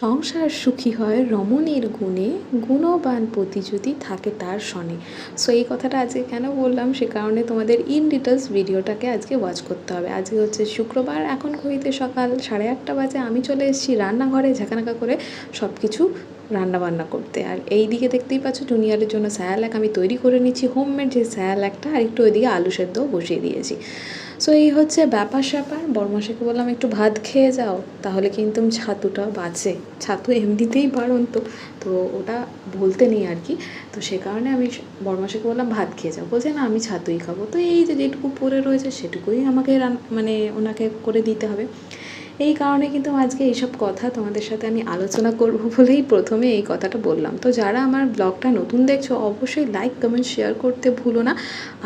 সংসার সুখী হয় রমণীর গুণে, গুণবান পতি যদি থাকে তার সনে। সো এই কথাটা আজকে কেন বললাম? সে কারণে তোমাদের ইন ডিটেলস ভিডিওটাকে আজকে ওয়াচ করতে হবে। আজকে হচ্ছে শুক্রবার, এখন ঘড়িতে সকাল সাড়ে আটটা বাজে, আমি চলে এসেছি রান্নাঘরে ঝাঁকানাকা করে সব কিছু রান্না বান্না করতে। আর এই দিকে দেখতেই পাচ্ছ জুনিয়রের জন্য স্যালাক আমি তৈরি করে নিচ্ছি। হোমমেড যে স্যালাকটা আর একটু ওইদিকে আলু সেদ্ধ বসিয়ে দিয়েছি। সো এই হচ্ছে ব্যাপার স্যাপার। বর্মাশাকে বললাম, একটু ভাত খেয়ে যাও, তাহলে কিন্তু ছাতুটা বাঁচে ছাতু এমনিতেই বাড়ন্ত। তো ওটা বলতে নেই আর কি। তো সে কারণে আমি বর্মাশাকে বললাম, ভাত খেয়ে যাও। বলছে, না, আমি ছাতুই খাব। তো এই যে যেটুকু পরে রয়েছে, সেটুকুই আমাকে রান মানে ওনাকে করে দিতে হবে। এই কারণে কিন্তু আজকে এইসব কথা তোমাদের সাথে আমি আলোচনা করব বলেই প্রথমে এই কথাটা বললাম। তো যারা আমার ব্লগটা নতুন দেখছ, অবশ্যই লাইক কমেন্ট শেয়ার করতে ভুলো না।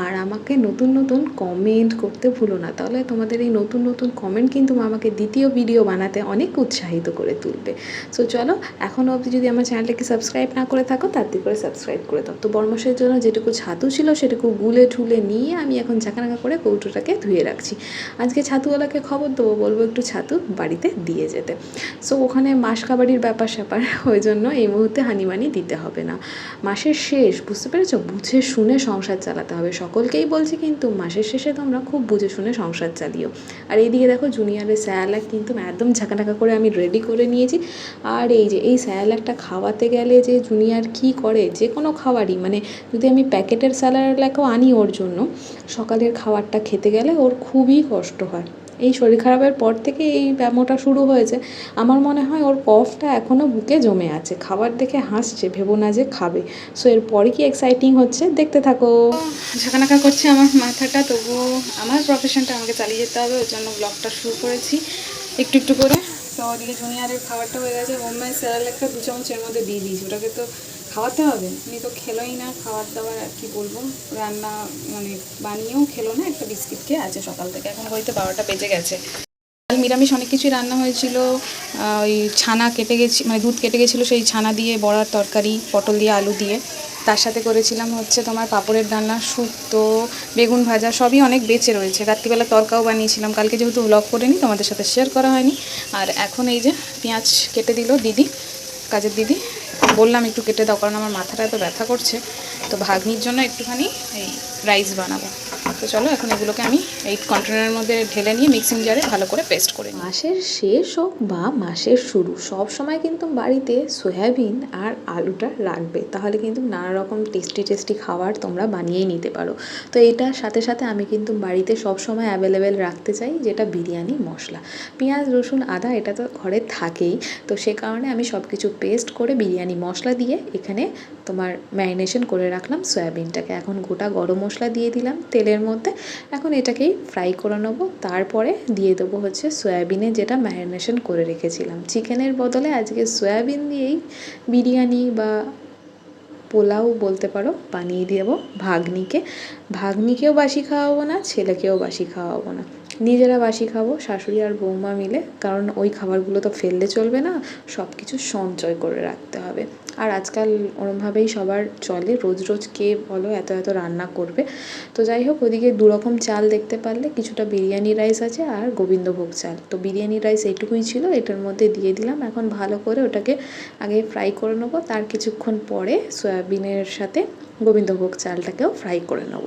আর আমাকে নতুন নতুন কমেন্ট করতে ভুলো না। তাহলে তোমাদের এই নতুন নতুন কমেন্ট কিন্তু আমাকে দ্বিতীয় ভিডিও বানাতে অনেক উৎসাহিত করে তুলবে। সো চলো এখনও অবধি যদি আমার চ্যানেলটাকে সাবস্ক্রাইব না করে থাকো তাড়াতাড়ি করে সাবস্ক্রাইব করে দাও। তো বর্মসের জন্য যেটুকু ছাতু ছিল, সেটুকু গুলে ঠুলে নিয়ে আমি এখন ঝাঁকানাকা করে কৌটোটাকে ধুয়ে রাখছি। আজকে ছাতুওয়ালাকে খবর দেবো, বলব একটু ছাতু। বাড়িতে দিয়ে যেতে। সো ওখানে মাস কাবাডির ব্যাপার স্যাপার, ওই জন্য এই মুহূর্তে হানিমানি দিতে হবে না। মাসের শেষ, বুঝতে পেরেছ? বুঝে শুনে সংসার চালাতে হবে। সকলকেই বলছি কিন্তু মাসের শেষে তোমরা খুব বুঝে শুনে সংসার চালিও। আর এইদিকে দেখো জুনিয়রের স্যালাক কিন্তু একদম ঝাঁকানাকা করে আমি রেডি করে নিয়েছি। আর এই যে, এই স্যালাকটা খাওয়াতে গেলে যে জুনিয়র কী করে, যে কোনো খাবারই মানে যদি আমি প্যাকেটের স্যালাডটাকেও আনি ওর জন্য, সকালের খাবারটা খেতে গেলে ওর খুবই কষ্ট হয়। এই শরীর খারাপের পর থেকে এই ব্যামোটা শুরু হয়েছে। আমার মনে হয় ওর কফটা এখনও বুকে জমে আছে। খাবার দেখে হাসছে, ভেবো না যে খাবে। সো এরপরে কি এক্সাইটিং হচ্ছে? দেখতে থাকো। ঝাঁকানাকা করছে আমার মাথাটা, তবুও আমার প্রফেশনটা আমাকে চালিয়ে যেতে হবে, ওর জন্য ব্লগটা শুরু করেছি। একটু একটু করে। তো ওদিকে জুনিয়রের খাবারটা হয়ে গেছে। হোমমেড স্যালাড একটা দু চামচের মধ্যে দিয়ে দিয়েছি। ওটাকে তো খাওয়াতে হবে? উনি তো খেলোই না খাওয়ার দাওয়ার আর কি বলব? রান্না মানে বানিয়েও খেলো না, একটা বিস্কিট খেয়ে আছে সকাল থেকে। এখন হয়তো বারোটা বেজে গেছে। কাল নিরামিষ অনেক কিছুই রান্না হয়েছিল। ওই ছানা কেটে গেছি মানে দুধ কেটে গেছিল সেই ছানা দিয়ে, বড়ার তরকারি, পটল দিয়ে, আলু দিয়ে। তার সাথে করেছিলাম হচ্ছে তোমার পাপড়ের ডালনা, শুক্তো, বেগুন ভাজা, সবই অনেক বেঁচে রয়েছে। রাত্রিবেলা তরকাও বানিয়েছিলাম। কালকে যেহেতু ব্লগ করিনি, তোমাদের সাথে শেয়ার করা হয়নি। আর এখন এই যে পেঁয়াজ কেটে দিল দিদি, কাজের দিদি। বললাম একটু কেটে দাও, কারণ আমার মাথাটা এত ব্যথা করছে। তো ভাগ্নির জন্য একটুখানি এই রাইস বানাবো। তো চলো, এখন এগুলোকে আমি এই কন্টেনারের মধ্যে ঢেলে নিয়ে মিক্সিং জারে ভালো করে পেস্ট করে। মাসের শেষ হোক বা মাসের শুরু, সব সময় কিন্তু বাড়িতে সয়াবিন আর আলুটা রাখবে। তাহলে কিন্তু নানা রকম টেস্টি টেস্টি খাবার তোমরা বানিয়েই নিতে পারো। তো এটার সাথে সাথে আমি কিন্তু বাড়িতে সব সময় অ্যাভেলেবেল রাখতে চাই, যেটা বিরিয়ানি মশলা। পেঁয়াজ, রসুন, আদা, এটা তো ঘরে থাকেই। তো সে কারণে আমি সব কিছু পেস্ট করে বিরিয়ানি মশলা দিয়ে এখানে তোমার ম্যারিনেশন করে রাখলাম সয়াবিনটাকে। এখন গোটা গরম মশলা দিয়ে দিলাম, তেলের মধ্যে এখন এটাকেই ফ্রাই করে নেব। তারপরে দিয়ে দেবো হচ্ছে সয়াবিনে যেটা ম্যারিনেশন করে রেখেছিলাম। চিকেনের বদলে আজকে সয়াবিন দিয়েই বিরিয়ানি বা পোলাও বলতে পারো বানিয়ে দেবো ভাগ্নিকে। ভাগ্নিকেও বাসি খাওয়াবো না, ছেলেকেও বাসি খাওয়াবো না। নিজেরা বাসি খাব, শাশুড়ি আর বৌমা মিলে, কারণ ওই খাবারগুলো তো ফেললে চলবে না সব কিছু সঞ্চয় করে রাখতে হবে। আর আজকাল ওরমভাবেই সবার চলে। রোজ রোজ কে বলো এত এত রান্না করবে। তো যাই হোক, ওদিকে দু রকম চাল দেখতে পারলে, কিছুটা বিরিয়ানি রাইস আছে আর গোবিন্দভোগ চাল। তো বিরিয়ানি রাইস এইটুকুই ছিল, এটার মধ্যে দিয়ে দিলাম। এখন ভালো করে ওটাকে আগে ফ্রাই করে নেব। তার কিছুক্ষণ পরে সয়াবিনের সাথে গোবিন্দভোগ চালটাকেও ফ্রাই করে নেব।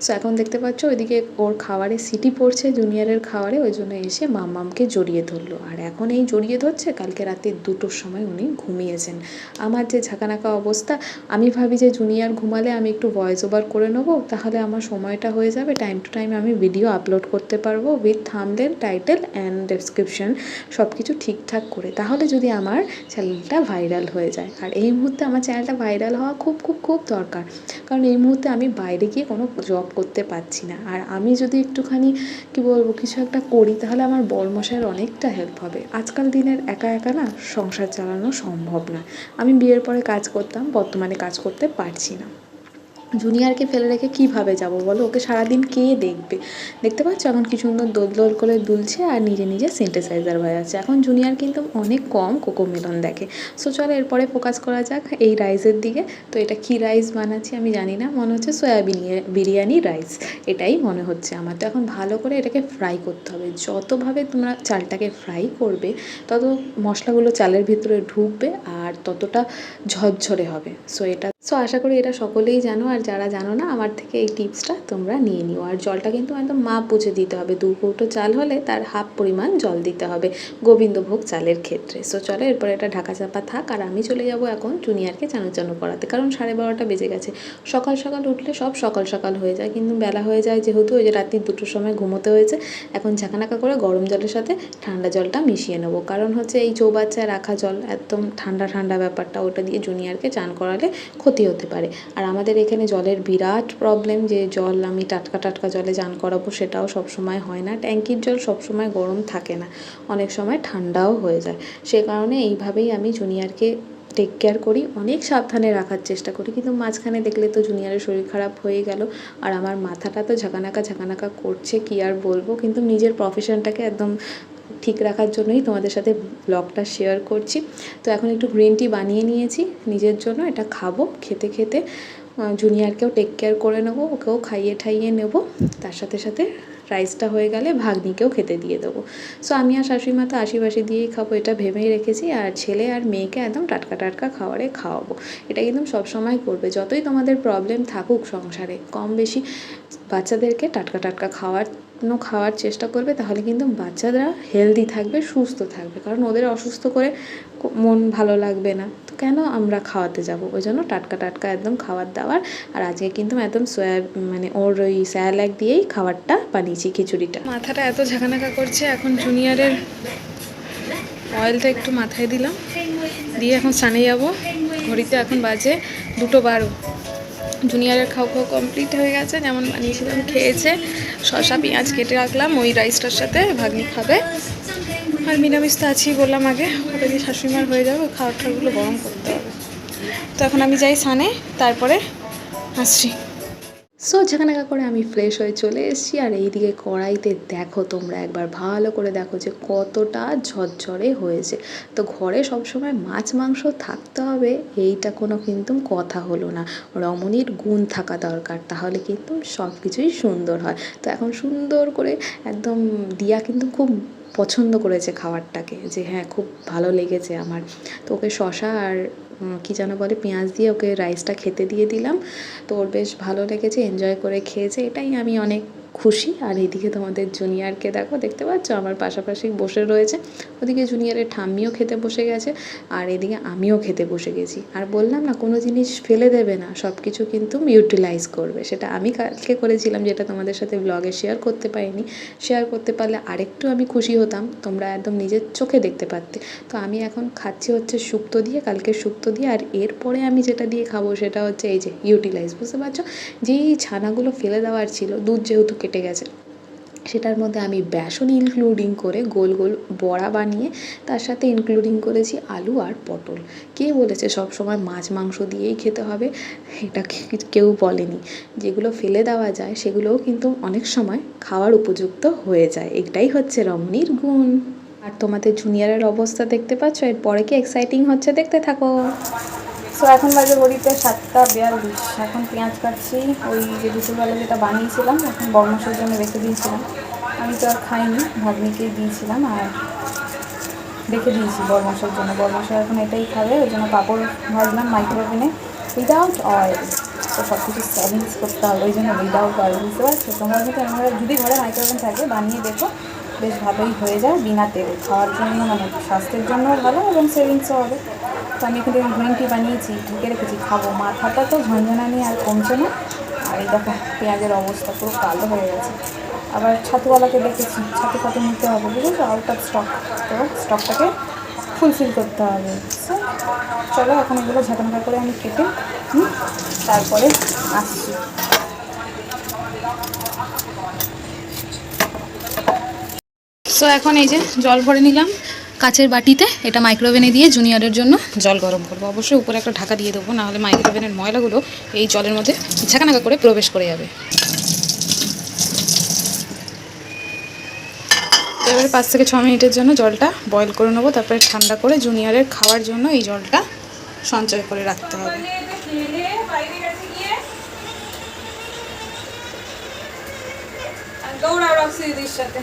সো এখন দেখতে পাচ্ছ ওইদিকে ওর খাবারে সিটি পড়ছে, জুনিয়রের খাবারে ওই জন্য এসে মামামকে জড়িয়ে ধরলো। আর এখন এই জড়িয়ে ধরছে, কালকে রাতে দুটোর সময় উনি ঘুমিয়েছেন। আমার যে ঝাঁকানাকা অবস্থা, আমি ভাবি যে জুনিয়র ঘুমালে আমি একটু ভয়েস ওভার করে নেব, তাহলে আমার সময়টা হয়ে যাবে। টাইম টু টাইম আমি ভিডিও আপলোড করতে পারব with thumbnail title and description সব কিছু ঠিকঠাক করে। তাহলে যদি আমার চ্যানেলটা ভাইরাল হয়ে যায়। আর এই মুহূর্তে আমার চ্যানেলটা ভাইরাল হওয়া খুব খুব খুব দরকার। কারণ এই মুহূর্তে আমি বাইরে গিয়ে কোনো জব করতে পারছি না। আর আমি যদি একটুখানি, কি বলব, কিছু একটা করি, তাহলে আমার বরমশাইয়ের অনেকটা হেল্প হবে। আজকাল দিনের একা একা না সংসার চালানো সম্ভব নয় আমি বিয়ের পরে কাজ করতাম বর্তমানে কাজ করতে পারছি না। জুনিয়রকে ফেলে রেখে কীভাবে যাব বলো? ওকে সারাদিন কে দেখবে? দেখতে পাচ্ছ? এখন কি সুন্দর দোল দোল করে দুলছে আর নিজে নিজে সিনথেসাইজার যাচ্ছে এখন জুনিয়র কিন্তু অনেক কম কোকো মেলন দেখে। সো চলো এরপরে ফোকাস করা যাক এই রাইসের দিকে। তো এটা কী রাইস বানাচ্ছি আমি জানি না। মনে হচ্ছে সয়াবিন বিরিয়ানি রাইস এটাই মনে হচ্ছে আমার। তো এখন ভালো করে এটাকে ফ্রাই করতে হবে। যতভাবে তোমরা চালটাকে ফ্রাই করবে, তত মশলাগুলো চালের ভিতরে ঢুকবে আর ততটা ঝরঝরে হবে। সো এটা সো আশা করি এটা সকলেই জানো। আর যারা জানো না, আমার থেকে এই টিপসটা তোমরা নিয়ে নিও। আর জলটা কিন্তু একদম মাপ বুঝে দিতে হবে। দু কৌটো চাল হলে তার হাফ পরিমাণ জল দিতে হবে গোবিন্দভোগ চালের ক্ষেত্রে। সো চলো এরপরে এটা ঢাকা চাপা থাক, আর আমি চলে যাব এখন জুনিয়রকে চানু করাতে, কারণ সাড়ে বারোটা বেজে গেছে। সকাল সকাল উঠলে সব সকাল সকাল হয়ে যায়, কিন্তু বেলা হয়ে যায় যেহেতু ওই যে রাত্রি দুটোর সময় ঘুমোতে হয়েছে, এখন ঝাঁকানাকা করে গরম জলের সাথে ঠান্ডা জলটা মিশিয়ে নেব। কারণ হচ্ছে এই চৌবাচ্চায় রাখা জল একদম ঠান্ডা ঠান্ডা ব্যাপারটা, ওটা দিয়ে জুনিয়রকে চান করালে ক্ষতি হতে পারে। আর আমাদের এখানে জলের বিরাট প্রবলেম যে জল আমি টাটকা টাটকা জলে চান করাবো সেটাও সব সময় হয় না। ট্যাঙ্কির জল সব সময় গরম থাকে না, অনেক সময় ঠান্ডাও হয়ে যায়। সে কারণে এইভাবেই আমি জুনিয়রকে টেক কেয়ার করি, অনেক সাবধানে রাখার চেষ্টা করি। কিন্তু মাঝখানে দেখলে তো জুনিয়রের শরীর খারাপ হয়ে গেল আর আমার মাথাটা তো ঝাঁকানাকা ঝাঁকানাকা করছে, কী আর বলব? কিন্তু নিজের প্রফেশনটাকে একদম ঠিক রাখার জন্যই তোমাদের সাথে ব্লগটা শেয়ার করছি। তো এখন একটু গ্রিন টি বানিয়ে নিয়েছি, নিজের জন্য এটা খাব, খেতে খেতে। জুনিয়রকেও টেক কেয়ার করে নেব, ওকেও খাইয়ে ঠাইয়ে নেব। তার সাথে সাথে রাইসটা হয়ে গেলে ভাগ্নিকেও খেতে দিয়ে দেবো। সো আমি আর শাশুড়ি মা তো আশিবাসি দিয়েই খাব, এটা ভেবেই রেখেছি। আর ছেলে আর মেয়েকে একদম টাটকা টাটকা খাওয়ারে খাওয়াবো। এটা কিন্তু সবসময় করবে। যতই তোমাদের প্রবলেম থাকুক সংসারে, কম বেশি বাচ্চাদেরকে টাটকা টাটকা খাওয়ার খাওয়ার চেষ্টা করবে, তাহলে কিন্তু বাচ্চারা হেলদি থাকবে, সুস্থ থাকবে। কারণ ওদের অসুস্থ করে মন ভালো লাগবে না। তো কেন আমরা খাওয়াতে যাব? ওই জন্য টাটকা টাটকা একদম খাবার দাবার। আর আজকে কিন্তু একদম সয়া মানে ওর ওই স্যালাক দিয়েই খাবারটা বানিয়েছি, খিচুড়িটা। মাথাটা এত ঝাঁকানাকা করছে, এখন জুনিয়রের অয়েলটা একটু মাথায় দিলাম। দিয়ে এখন স্নানে যাব। ঘড়িতে এখন বাজে দুটো বারো। জুনিয়রের খাওয়া খাওয়া কমপ্লিট হয়ে গেছে, যেমন বানিয়েছিলাম খেয়েছে। শশা পেঁয়াজ কেটে রাখলাম, ওই রাইসটার সাথে ভাগ্নি খাবে। আর নিরামিষ তো আছেই বললাম আগে ওটা দিয়ে শাশুড়িমার হয়ে যাবে খাওয়ার খাওয়াগুলো গরম করতে হবে। তো এখন আমি যাই সানে তারপরে আসছি। সো যেখানে করে আমি ফ্রেশ হয়ে চলে এসেছি আর এইদিকে কড়াইতে দেখো তোমরা একবার ভালো করে দেখো যে কতটা ঝরঝরে হয়েছে। তো ঘরে সবসময় মাছ মাংস থাকতে হবে, এইটা কোনো কিন্তু কথা হলো না। রমণীর গুণ থাকা দরকার, তাহলে কিন্তু সব কিছুই সুন্দর হয়। তো এখন সুন্দর করে একদম দিয়া কিন্তু খুব পছন্দ করেছে খাবারটাকে, যে হ্যাঁ খুব ভালো লেগেছে আমার। তো ওকে শশা আর কী যেন বলে, পেঁয়াজ দিয়ে ওকে রাইসটা খেতে দিয়ে দিলাম। তো ওর বেশ ভালো লেগেছে এনজয় করে খেয়েছে। এটাই আমি অনেক খুশি। আর এদিকে তোমাদের জুনিয়রকে দেখো, দেখতে পাচ্ছ? আমার পাশাপাশি বসে রয়েছে। ওদিকে জুনিয়রের ঠাম্মিও খেতে বসে গেছে, আর এদিকে আমিও খেতে বসে গেছি। আর বললাম না, কোনো জিনিস ফেলে দেবে না সব কিছু কিন্তু ইউটিলাইজ করবে। সেটা আমি কালকে করেছিলাম, যেটা তোমাদের সাথে ব্লগে শেয়ার করতে পারিনি। শেয়ার করতে পারলে আরেকটু আমি খুশি হতাম, তোমরা একদম নিজের চোখে দেখতে পারতে। তো আমি এখন খাচ্ছি হচ্ছে শুক্তো দিয়ে, কালকে শুক্তো দিয়ে। আর এরপরে আমি যেটা দিয়ে খাব সেটা হচ্ছে এই যে ইউটিলাইজ বুঝতে পারছ? যেই ছানাগুলো ফেলে দেওয়ার ছিল, দুধ যেহেতু কেটে গেছে। সেটার মধ্যে আমি বেসন ইনক্লুডিং করে গোল গোল বড়া বানিয়ে তার সাথে ইনক্লুডিং করেছি আলু আর পটল। কে বলেছে সব সময় মাছ মাংস দিয়েই খেতে হবে? এটা কেউ বলেনি। যেগুলো ফেলে দেওয়া যায় সেগুলোও কিন্তু অনেক সময় খাওয়ার উপযুক্ত হয়ে যায়। এটাই হচ্ছে রমণীর গুণ। আর তোমাদের জুনিয়রের অবস্থা দেখতে পাচ্ছ? এরপরে কি এক্সাইটিং হচ্ছে দেখতে থাকো। সো এখন বাজে ঘড়িতে সাতটা বিয়াল্লিশ। এখন পেঁয়াজ কাটছি। ওই যে দুপুরবেলা যেটা বানিয়েছিলাম, এখন বর্মসের জন্য রেখে দিয়েছিলাম। আমি তো আর খাইনি, ভাগ্নিকেই দিয়েছিলাম আর রেখে দিয়েছি বরমাসের জন্য। বরমাসের এখন এটাই খাবে, ওই জন্য পাঁপড় ভাজলাম মাইক্রোওভেনে উইদাউট অয়েল তো সব কিছু সেভিংস করতে হবে, ওই জন্য উইদাউট অয়েল বুঝতে পারছ? তোমরা যদি আমরা, যদি ঘরে মাইক্রোওভেন থাকে, বানিয়ে দেখো, বেশ ভালোই হয়ে যায় বিনা তেলে। খাওয়ার জন্য মানে স্বাস্থ্যের জন্যও ভালো এবং সেভিংসও হবে। তো আমি এখান থেকে গ্রিন টি বানিয়েছি, ঢুকে রেখেছি, খাব। মাথাটা তো ঝঞ্ঝনা নিয়ে আর কমছে না। আর এই দেখো, পেঁয়াজের অবস্থা পুরো কালো হয়ে গেছে। আবার ছাতুওয়ালাকে দেখেছি, ছাতু ফাতু নিতে হবে বুঝেছ? আউট অফ স্টক তো স্টকটাকে ফুলফিল করতে হবে। চলো, এখন এগুলো ঝাঁকানাকা করে আমি কেটে তারপরে আসছি। সো এখন এই যে জল ভরে নিলাম। কাচের বাটিতে এটা মাইক্রোওভেনে দিয়ে জুনিয়রের জন্য জল গরম করব। অবশ্যই উপরে একটা ঢাকা দিয়ে দেবো, নাহলে মাইক্রোওভেনের ময়লাগুলো এই জলের মধ্যে ঝাঁকানাকা করে প্রবেশ করে যাবে। এবারে পাঁচ থেকে ছ মিনিটের জন্য জলটা বয়েল করে নেব, তারপরে ঠান্ডা করে জুনিয়রের খাওয়ার জন্য এই জলটা সঞ্চয় করে রাখতে হবে। দৌড়াও দিদির সাথে।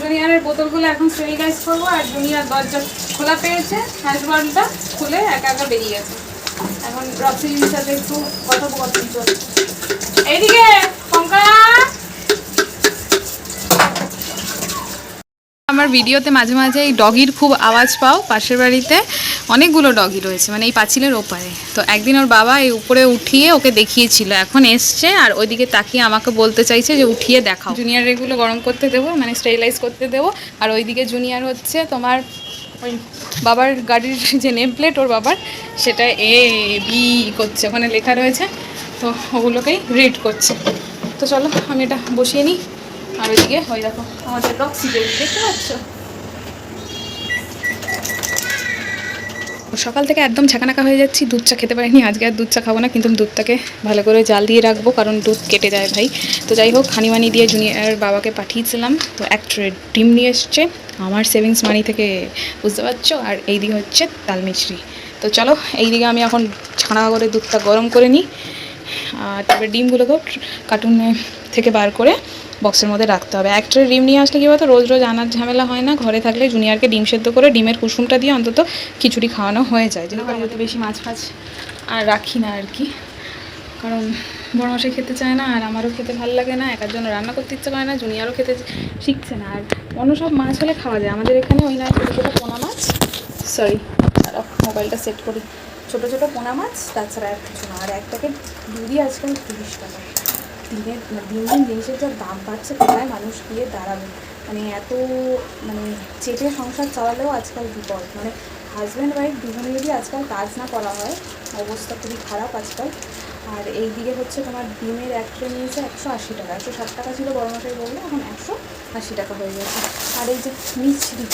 জুনিয়রের বোতলগুলো এখন স্টেরিলাইজ করব আর জুনিয়ার দরজা খোলা পেয়েছে হ্যান্ডবলটা খুলে একা একা বেরিয়ে গেছে। এখন রক্সি দিদির সাথে একটু কথোপকথন চলছে এইদিকে আমার ভিডিওতে মাঝে মাঝে এই ডগির খুব আওয়াজ পাও পাশের বাড়িতে। অনেকগুলো ডগি রয়েছে মানে এই পাঁচিলের ওপারে। তো একদিন ওর বাবা এই উপরে উঠিয়ে ওকে দেখিয়েছিল, এখন এসছে আর ওইদিকে তাকিয়ে আমাকে বলতে চাইছে যে উঠিয়ে দেখাও। জুনিয়ার এগুলো গরম করতে দেবো মানে স্টেরিলাইজ করতে দেবো, আর ওইদিকে জুনিয়র হচ্ছে তোমার ওই বাবার গাড়ির যে নেম প্লেট ওর বাবার, সেটা এ, বি করছে, ওখানে লেখা রয়েছে, তো ওগুলোকেই রিড করছে। তো চলো, আমি এটা বসিয়ে নিই, আর ওইদিকে, ওই দেখো, আমাদের বেবি দেখতে পাচ্ছ? সকাল থেকে একদম ছাকানাকা হয়ে যাচ্ছি, দুধ চা খেতে পারিনি, আজকে আর দুধ চা খাব না, কিন্তু দুধটাকে ভালো করে জাল দিয়ে রাখব, কারণ দুধ কেটে যায় ভাই। তো যাই হোক, হানিমানি দিয়ে জুনিয়র বাবাকে পাঠিয়েছিলাম, তো এক ট্রে ডিম নিয়ে এসছে, আমার সেভিংস মানি থেকে বুঝতে পারছ, আর এই দিকে হচ্ছে তাল মিছরি। তো চলো এই দিকে আমি এখন ছানা করে দুধটা গরম করে নিই, আর তারপরে ডিমগুলোকেও কার্টুনে থেকে বার করে বক্সের মধ্যে রাখতে হবে। এক ট্রে ডিম নিয়ে আসলে কী বলতো রোজ রোজ আনার ঝামেলা হয় না। ঘরে থাকলে জুনিয়রকে ডিম সেদ্ধ করে ডিমের কুসুমটা দিয়ে অন্তত খিচুড়ি খাওয়ানো হয়ে যায়। যেন বাড়িতে বেশি মাছ ফাছ আর রাখি না আর কি। কারণ বড় মশাই খেতে চায় না আর আমারও খেতে ভালো লাগে না একার জন্য রান্না করতে ইচ্ছে করে না জুনিয়রও খেতে শিখছে না। আর অন্য সব মাছ হলে খাওয়া যায়। আমাদের এখানে ওই না ছোটো ছোটো পোনা মাছ। সরি মোবাইলটা সেট করি। ছোটো ছোটো পোনা মাছ তাছাড়া আর কিছু না। আর এক প্যাকেট দুধই আজকাল তিরিশ টাকা। দিনের মানে দিন দিন জিনিসের যা দাম বাড়ছে কোথায় মানুষ গিয়ে দাঁড়াবে। মানে এত মানে চেটে সংসার চালালেও আজকাল বিপদ। মানে হাজব্যান্ড ওয়াইফ দুজনে যদি আজকাল কাজ না করা হয়, অবস্থা খুবই খারাপ আজকাল। আর এই দিকে হচ্ছে তোমার ডিমের এক ট্রে নিয়েছে একশো আশি টাকা। একশো ষাট টাকা ছিল বড় মশাই বলল, এখন একশো আশি টাকা হয়ে গেছে। আর এই যে মিছরি,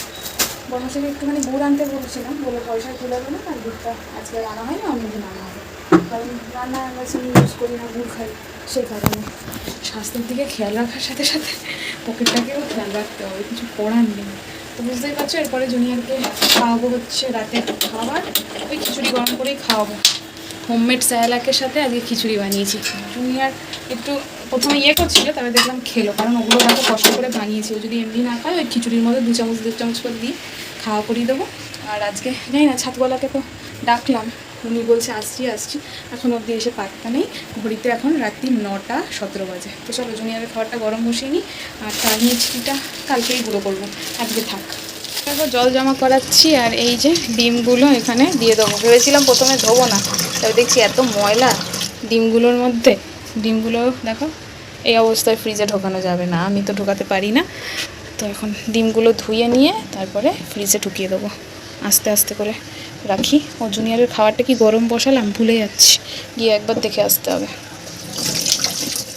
বড় মশাইকে একটুখানি গুড় আনতে বলছিলাম, বলে পয়সা তুলে না আর গুড়টা আজকে আনা হয় হয়নি, অন্যদিন আনা হবে। কারণ রান্না করি না স্বাস্থ্যের দিকে খেয়াল রাখার সাথে সাথে পকেটটাকেও খেয়াল রাখতে হবে কিছু করার নেই তো বুঝতেই পারছ এরপরে খাওয়াবো হচ্ছে খাবার ওই খিচুড়ি গরম করেই খাওয়াবো হোমমেড স্যালাকের সাথে আজকে খিচুড়ি বানিয়েছি জুনিয়র একটু প্রথমে ইয়ে করছিল তবে দেখলাম খেলো কারণ ওগুলো এত কষ্ট করে বানিয়েছি ও যদি এমনি না খায় ওই খিচুড়ির মধ্যে দু চামচ দু চামচ করে দিয়ে খাওয়া করিয়ে দেবো আর আজকে জানি না ছাতগোলাকে তো ডাকলাম। উনি বলছে, আসছি আসছি। এখন অবধি এসে পাত্তা নেই। ঘড়িতে এখন রাত্রি নটা সতেরো বাজে। তো চলো, জুনিয়রের খাবারটা গরম বসিয়ে নিই। আর তার মিষ্টিটা কালকেই গুঁড়ো করব। আজকে থাক। দেখো জল জমা করাচ্ছি, আর এই যে ডিমগুলো এখানে দিয়ে দেবো। ভেবেছিলাম প্রথমে ধোবো না। তবে দেখছি এত ময়লা ডিমগুলোর মধ্যে। ডিমগুলো, দেখো, এই অবস্থায় ফ্রিজে ঢোকানো যাবে না। আমি তো ঢোকাতে পারি না। তো এখন ডিমগুলো ধুয়ে নিয়ে তারপরে ফ্রিজে ঢুকিয়ে দেবো। আস্তে আস্তে করে রাখি। ও জুনিয়রের খাবারটা কি গরম বসালাম? ভুলে যাচ্ছি। গিয়ে একবার দেখে আসতে হবে।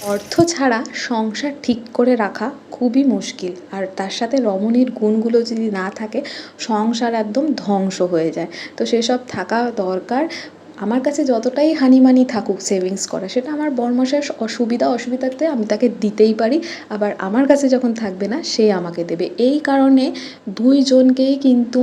অর্থ ছাড়া সংসার ঠিক করে রাখা খুবই মুশকিল। আর তার সাথে রমণীর গুণগুলো যদি না থাকে, সংসার একদম ধ্বংস হয়ে যায়। তো সেসব থাকা দরকার। আমার কাছে যতটাই হানিমানি থাকুক সেভিংস করা, সেটা আমার বরমাসের অসুবিধা অসুবিধাতে আমি তাকে দিতেই পারি। আবার আমার কাছে যখন থাকবে না, সে আমাকে দেবে। এই কারণে দুইজনকেই কিন্তু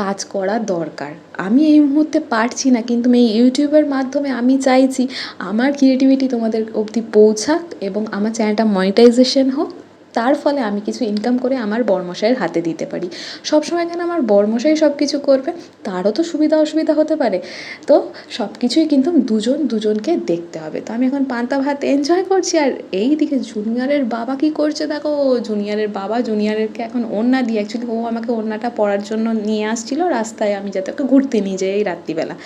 কাজ করা দরকার। আমি এই মুহূর্তে পারছি না, কিন্তু এই ইউটিউবের মাধ্যমে আমি চাইছি আমার ক্রিয়েটিভিটি তোমাদের অবধি পৌঁছাক এবং আমার চ্যানেলটা মনিটাইজেশন হোক। তার ফলে আমি কিছু ইনকাম করে আমার বরমশাইয়ের হাতে দিতে পারি। সবসময় কেন আমার বরমশাই সব কিছু করবে? তারও তো সুবিধা অসুবিধা হতে পারে। তো সব কিছুই কিন্তু দুজন দুজনকে দেখতে হবে। তো আমি এখন পান্তা ভাত এনজয় করছি আর এই দিকে জুনিয়রের বাবা কি করছে দেখো? জুনিয়রের বাবা জুনিয়রেরকে এখন ওড়না দিয়ে অ্যাকচুয়ালি ও আমাকে ওড়নাটা পরার জন্য নিয়ে আসছিল রাস্তায় আমি যাতে ওকে ঘুরতে নিয়ে যাই এই রাত্রিবেলা।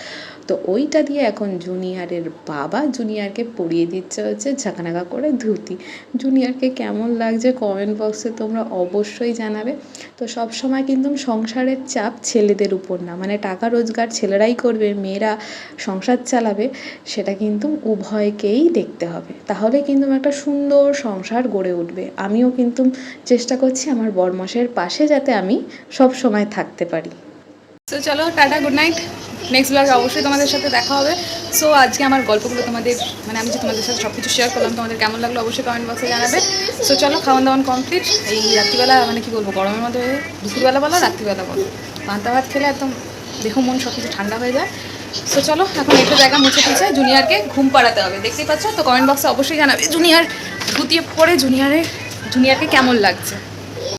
তো ওইটা দিয়ে এখন জুনিয়রের বাবা জুনিয়রকে পরিয়ে দিচ্ছে হচ্ছে ঝাঁকানাকা করে ধুতি। জুনিয়রকে কেমন লাগছে কমেন্ট বক্সে তোমরা অবশ্যই জানাবে। তো সব সময় কিন্তু সংসারের চাপ ছেলেদের উপর না। মানে টাকা রোজগার ছেলেরাই করবে, মেয়েরা সংসার চালাবে, সেটা কিন্তু উভয়কেই দেখতে হবে। তাহলে কিন্তু একটা সুন্দর সংসার গড়ে উঠবে। আমিও কিন্তু চেষ্টা করছি আমার বরমশের পাশে যাতে আমি সব সময় থাকতে পারি। তো চলো, টাটা, গুড নাইট। নেক্সট ব্লগে অবশ্যই তোমাদের সাথে দেখা হবে। সো আজকে আমার গল্পগুলো তোমাদের মানে আমি যে তোমাদের সাথে সব কিছু শেয়ার করলাম, তোমাদের কেমন লাগল অবশ্যই কমেন্ট বক্সে জানাবে। সো চলো খাওয়ান দাওয়ান কমপ্লিট এই রাত্রিবেলা মানে কি বলব, গরমের মধ্যে দুপুরবেলা বলো, রাত্রিবেলা বলো। পান্তা ভাত খেলে একদম দেখো মন সব কিছু ঠান্ডা হয়ে যায়। সো চলো, এখন একটা জায়গা মুছে টুছে, জুনিয়রকে ঘুম পাড়াতে হবে। দেখতেই পাচ্ছ? তো কমেন্ট বক্সে অবশ্যই জানাবে, জুনিয়র ধুতিয়ে পরে জুনিয়রের জুনিয়রকে কেমন লাগছে?